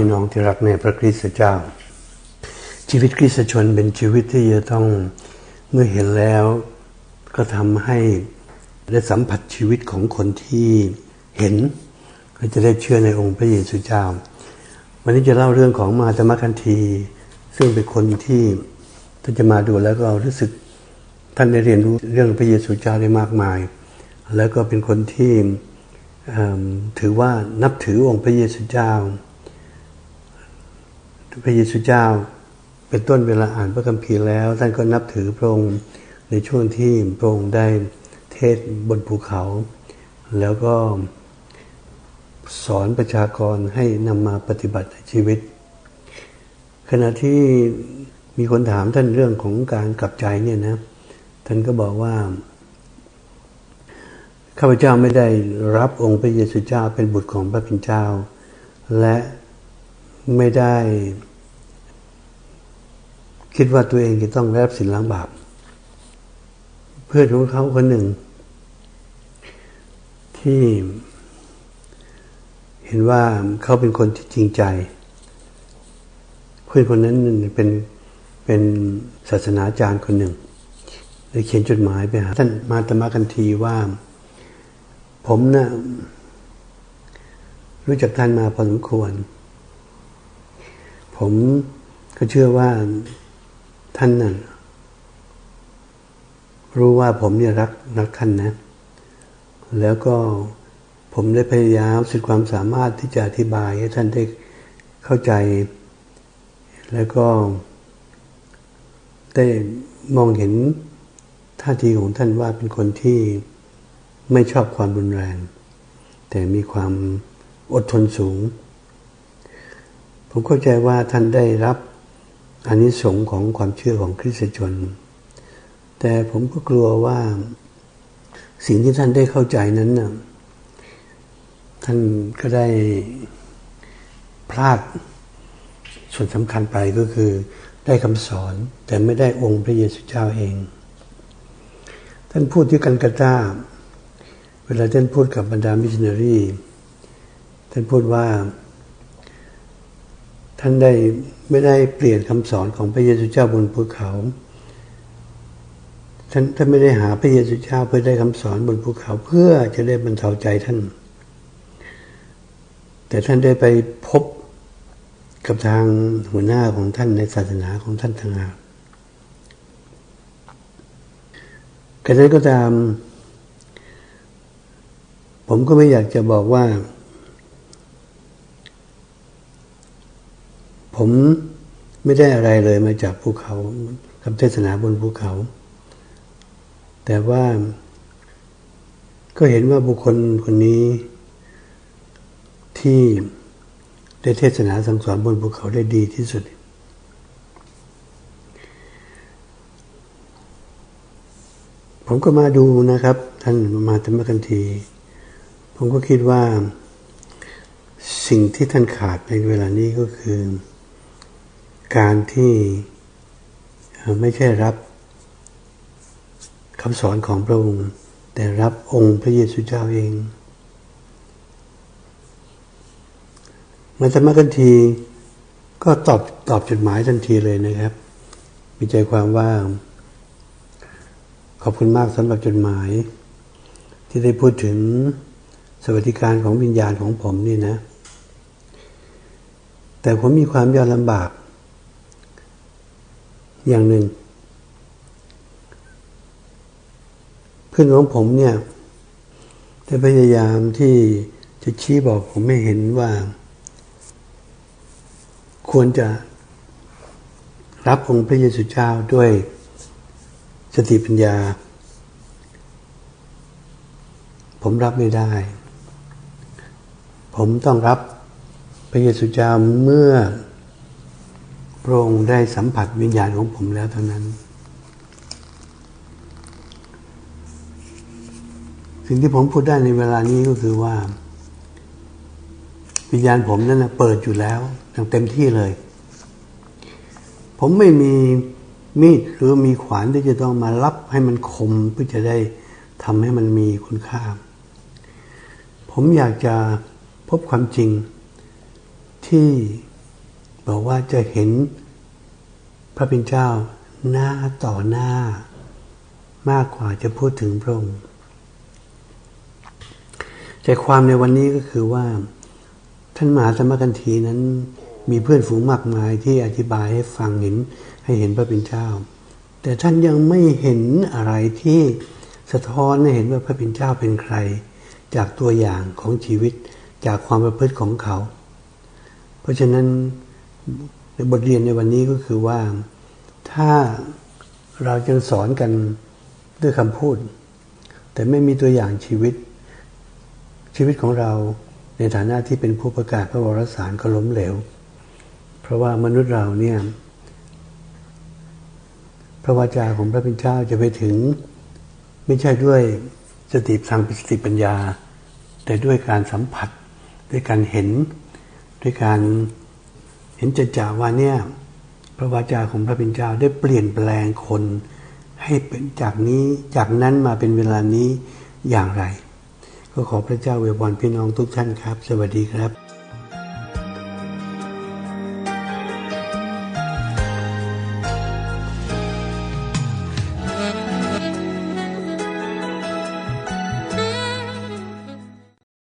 พี่น้องที่รักในพระคริสต์เจ้า ชีวิตคริสตชนเป็นชีวิตที่จะต้องเมื่อเห็นแล้วก็ทำให้ได้สัมผัสชีวิตของคนที่เห็น ก็จะได้เชื่อในองค์พระเยซูเจ้า วันนี้จะเล่าเรื่องของมาตมคันธี ซึ่งเป็นคนที่ท่านจะมาดูแล้วก็รู้สึกท่านได้เรียนรู้เรื่องพระเยซูเจ้าได้มากมาย แล้วก็เป็นคนที่ถือว่านับถือองค์พระเยซูเจ้า พระเยซูเจ้า เป็นต้นเวลาอ่านพระคัมภีร์แล้ว ท่านก็นับถือพระองค์ในช่วงที่พระองค์ได้เทศบนภูเขา แล้วก็สอนประชากรให้นำมาปฏิบัติในชีวิต ขณะที่มีคนถามท่านเรื่องของการกลับใจเนี่ยนะ ท่านก็บอกว่าข้าพเจ้าไม่ได้รับองค์พระเยซูเจ้าเป็นบุตรของพระพินเจ้า และไม่ได้ คิดว่าตัวเองจะต้องรับสินล้างบาป เพื่อนของเขาคนหนึ่ง ที่เห็นว่าเขาเป็นคนที่จริงใจ เพื่อนคนนั้นเป็นเป็นศาสนาจารย์คนหนึ่งได้เขียนจดหมายไปหาท่านมาตมกันทีว่า ผมนะ่ะรู้จักท่านมาพอสมควร ผมก็เชื่อว่า ท่านน่ะรู้ว่าผมเนี่ยรักรักท่านนะ แล้วก็ผมได้พยายามสุดความสามารถที่จะอธิบายให้ท่านได้เข้าใจ แล้วก็ได้มองเห็นท่าทีของท่านว่าเป็นคนที่ไม่ชอบความรุนแรง แต่มีความอดทนสูง ผมเข้าใจว่าท่านได้รับ อานิสงส์ของความเชื่อของคริสตชน แต่ผมก็กลัวว่าสิ่งที่ท่านได้เข้าใจนั้นนะท่านก็ได้พลาดส่วนสำคัญไปก็คือได้คำสอนแต่ไม่ได้องค์พระเยซูเจ้าเอง ท่านพูดที่กันกระตาเวลาท่านพูดกับบรรดามิชชันนารีท่านพูดว่า ท่านได้ไม่ได้เปลี่ยนคำสอนของพระเยซูเจ้าบนภูเขาท่านท่านไม่ได้หาพระเยซูเจ้าเพื่อได้คำสอนบนภูเขาเพื่อจะได้บรรเทาใจท่าน แต่ท่านได้ไปพบกับทางหัวหน้าของท่านในศาสนาของท่านทางหากกระนั้นก็ตาม ผมก็ไม่อยากจะบอกว่า ผมไม่ได้อะไรเลยมาจากภูเขาคำเทศนาบนภูเขา แต่ว่า ก็เห็นว่าบุคคลคนนี้ ที่ได้เทศนาสั่งสอนบนภูเขาได้ดีที่สุด ผมก็มาดูนะครับ ท่านมาธรรมกันที ผมก็คิดว่า สิ่งที่ท่านขาดในเวลานี้ก็คือ การที่ไม่ใช่รับคำสอนของพระองค์ แต่รับองค์พระเยซูเจ้าเองมาธรรมกันทีก็ตอบตอบจดหมายทันทีเลยนะครับ มีใจความว่า ขอบคุณมากสำหรับจดหมาย ที่ได้พูดถึงสวัสดิการของวิญญาณของผมนี่นะ แต่ผมมีความยากลำบาก อย่างหนึ่ง เพื่อนของผมเนี่ยได้พยายามที่จะชี้บอกผมไม่เห็นว่า ควรจะรับองค์พระเยซูเจ้าด้วยสติปัญญา ผมรับไม่ได้ ผมต้องรับพระเยซูเจ้าเมื่อ ระองค์ได้สัมผัสวิญญาณของผมแล้วเท่านั้น สิ่งที่ผมพูดได้ในเวลานี้ก็คือว่า วิญญาณผมนั้นนะเปิดอยู่แล้วอย่างเต็มที่เลย ผมไม่มีมีดหรือมีขวานที่จะต้องมารับให้มันคมเพื่อจะได้ทำให้มันมีคุณค่า ผมอยากจะพบความจริงที่ บอกว่าจะเห็นพระเป็นเจ้าหน้าต่อหน้ามากกว่าจะพูดถึงพระองค์ใจความในวันนี้ก็คือว่า ท่านมหาสมกันทีนั้น มีเพื่อนฝูงมากมายที่อธิบายให้ฟังเห็นให้เห็นพระเป็นเจ้า แต่ท่านยังไม่เห็นอะไรที่สะท้อนให้เห็นว่าพระเป็นเจ้าเป็นใคร จากตัวอย่างของชีวิตจากความประพฤติของเขา เพราะฉะนั้น บทเรียนในวันนี้ก็คือว่าถ้าเราจะสอนกันด้วยคำพูด แต่ไม่มีตัวอย่างชีวิต ชีวิตของเราในฐานะที่เป็นผู้ประกาศพระวรสารก็ล้มเหลว เพราะว่ามนุษย์เราเนี่ยพระวาจาของพระเป็นเจ้าจะไปถึงไม่ใช่ด้วยสติทางสติปัญญา แต่ด้วยการสัมผัส ด้วยการเห็น ด้วยการ เห็นจะจ่าว่าเนี่ยพระวาจาของพระเป็นเจ้าได้เปลี่ยนแปลงคนให้เป็นจากนี้จากนั้นมาเป็นเวลานี้อย่างไร ก็ขอพระเจ้าเวบอนพี่น้องทุกท่านครับ สวัสดีครับ